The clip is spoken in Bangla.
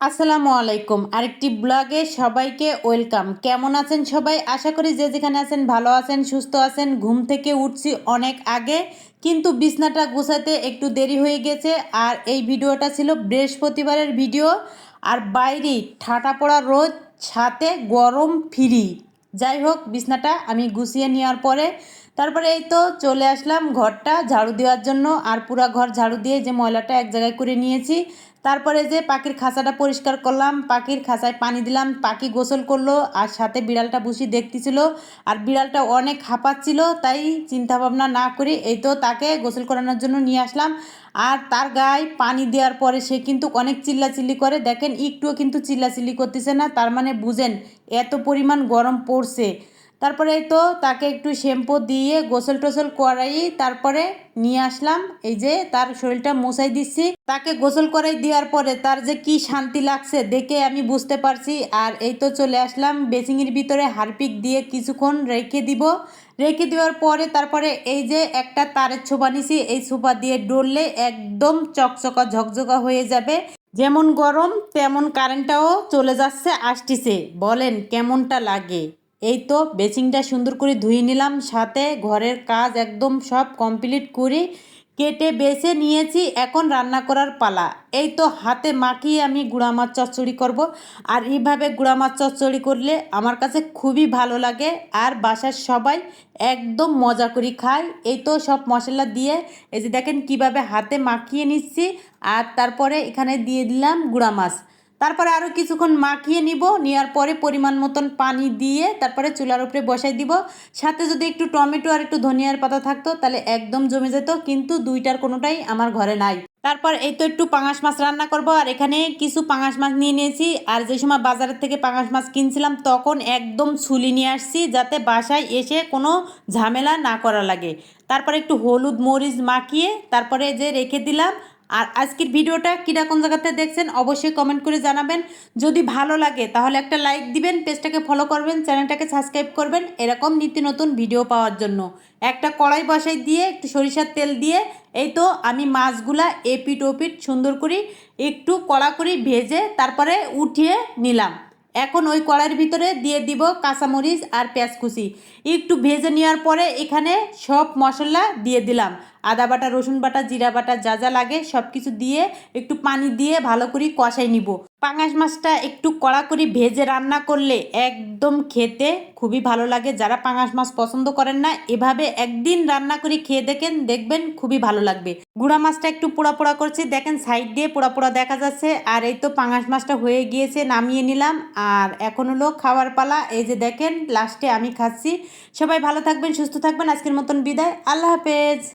আসসালামু আলাইকুম। আরেকটি ব্লগে সবাইকে ওয়েলকাম। কেমন আছেন সবাই? আশা করি যে যেখানে আছেন ভালো আছেন, সুস্থ আছেন। ঘুম থেকে উঠছি অনেক আগে, কিন্তু বিছনাটা গুছাতে একটু দেরি হয়ে গেছে। আর এই ভিডিওটা ছিল বৃহস্পতিবারের ভিডিও। আর বাইরে ঠাটা পড়া রোদ সাথে গরম ফিরি। যাই হোক, বিছনাটা আমি গুছিয়ে নেওয়ার পরে তারপরে এই তো চলে আসলাম ঘরটা ঝাড়ু দেওয়ার জন্য। আর পুরা ঘর ঝাড়ু দিয়ে যে ময়লাটা এক জায়গায় করে নিয়েছি তারপরে যে পাখির খাঁচাটা পরিষ্কার করলাম, পাখির খাঁচায় পানি দিলাম, পাখি গোসল করল আর সাথে বিড়ালটা বসি দেখতেছিল আর বিড়ালটা অনেক হাঁপাচ্ছিল, তাই চিন্তা ভাবনা না করি এই তো তাকে গোসল করানোর জন্য নিয়ে আসলাম। আর তার গায়ে পানি দেওয়ার পরে সে কিন্তু অনেক চিল্লাচিল্লি করে। দেখেন, একটুও কিন্তু চিল্লাচিল্লি করতেছে না, তার মানে বুঝেন, এত পরিমাণ গরম পড়ছে। তারপরে তো তাকে একটু শ্যাম্পু দিয়ে গোসল টোসল করাই তারপরে নিয়ে আসলাম। এই যে তার শরীরটা মোছাই দিচ্ছি। তাকে গোসল করাই দেওয়ার পরে তার যে কি শান্তি লাগছে দেখে আমি বুঝতে পারছি। আর এই তো চলে আসলাম বেসিংয়ের ভিতরে হারপিক দিয়ে কিছুক্ষণ রেখে দিব। রেখে দেওয়ার পরে তারপরে এই যে একটা তারের ছোপা নিছি। এই ছোপা দিয়ে ডললে একদম চকচকা ঝকঝকা হয়ে যাবে। যেমন গরম, তেমন কারেন্টটাও চলে যাচ্ছে আসটিছে বলেন কেমনটা লাগে? এই তো বেসিংটা সুন্দর করে ধুয়ে নিলাম, সাথে ঘরের কাজ একদম সব কমপ্লিট করে কেটে বেছে নিয়েছি, এখন রান্না করার পালা। এই তো হাতে মাখিয়ে আমি গুঁড়া মাছ চচ্চড়ি করব। আর এইভাবে গুঁড়া মাছ চচ্চড়ি করলে আমার কাছে খুবই ভালো লাগে আর বাসার সবাই একদম মজা করে খায়। এই তো সব মশলা দিয়ে এই যে দেখেন কীভাবে হাতে মাখিয়ে নিচ্ছি, আর তারপরে এখানে দিয়ে দিলাম গুঁড়া মাছ। তারপরে আরও কিছুক্ষণ মাখিয়ে নিব, নেওয়ার পরে পরিমাণ মতন পানি দিয়ে তারপরে চুলার উপরে বসাই দিব। সাথে যদি একটু টমেটো আর একটু ধনিয়ার পাতা থাকতো, তাহলে একদম জমে যেত, কিন্তু দুইটার কোনোটাই আমার ঘরে নাই। তারপর এই তো একটু পাঙাশ মাছ রান্না করব, আর এখানে কিছু পাঙাশ মাছ নিয়ে নিয়েছি। আর যে সময় বাজারের থেকে পাঙাশ মাছ কিনছিলাম, তখন একদম ছুলি নিয়ে আসছি, যাতে বাসায় এসে কোনো ঝামেলা না করা লাগে। তারপরে একটু হলুদ মরিচ মাখিয়ে, তারপরে যে রেখে দিলাম আর আজকের ভিডিওটা কীরকম জায়গাতে দেখছেন অবশ্যই কমেন্ট করে জানাবেন। যদি ভালো লাগে তাহলে একটা লাইক দিবেন, পেজটাকে ফলো করবেন চ্যানেলটাকে সাবস্ক্রাইব করবেন। এরকম নিত্য নতুন ভিডিও পাওয়ার জন্য। একটা কড়াই বসাই দিয়ে, একটু সরিষার তেল দিয়ে, এই তো আমি মাছগুলা এপিট ওপিট সুন্দর করে একটু কড়া করে ভেজে তারপরে উঠিয়ে নিলাম। এখন ওই কড়াইয়ের ভিতরে দিয়ে দিব কাঁচামরিচ আর পেঁয়াজ কুচি। একটু ভেজে নেওয়ার পরে এখানে সব মশলা দিয়ে দিলাম। আদা বাটা, রসুন বাটা, জিরা বাটা, যা যা লাগে সব কিছু দিয়ে একটু পানি দিয়ে ভালো করে কষাই নিব। পাঙাশ মাছটা একটু কড়া করে ভেজে রান্না করলে একদম খেতে খুবই ভালো লাগে। যারা পাঙাশ মাছ পছন্দ করেন না, এভাবে একদিন রান্না করে খেয়ে দেখেন, দেখবেন খুবই ভালো লাগবে। গুঁড়া মাছটা একটু পোড়া পোড়া করছে, দেখেন সাইড দিয়ে পোড়া পোড়া দেখা যাচ্ছে। আর এই তো পাঙাশ মাছটা হয়ে গিয়েছে, নামিয়ে নিলাম। আর এখন হলো খাওয়ার পালা, এই যে দেখেন লাস্টে আমি খাচ্ছি। সবাই ভালো থাকবেন, সুস্থ থাকবেন, আজকের মতন বিদায়। আল্লাহ হাফেজ।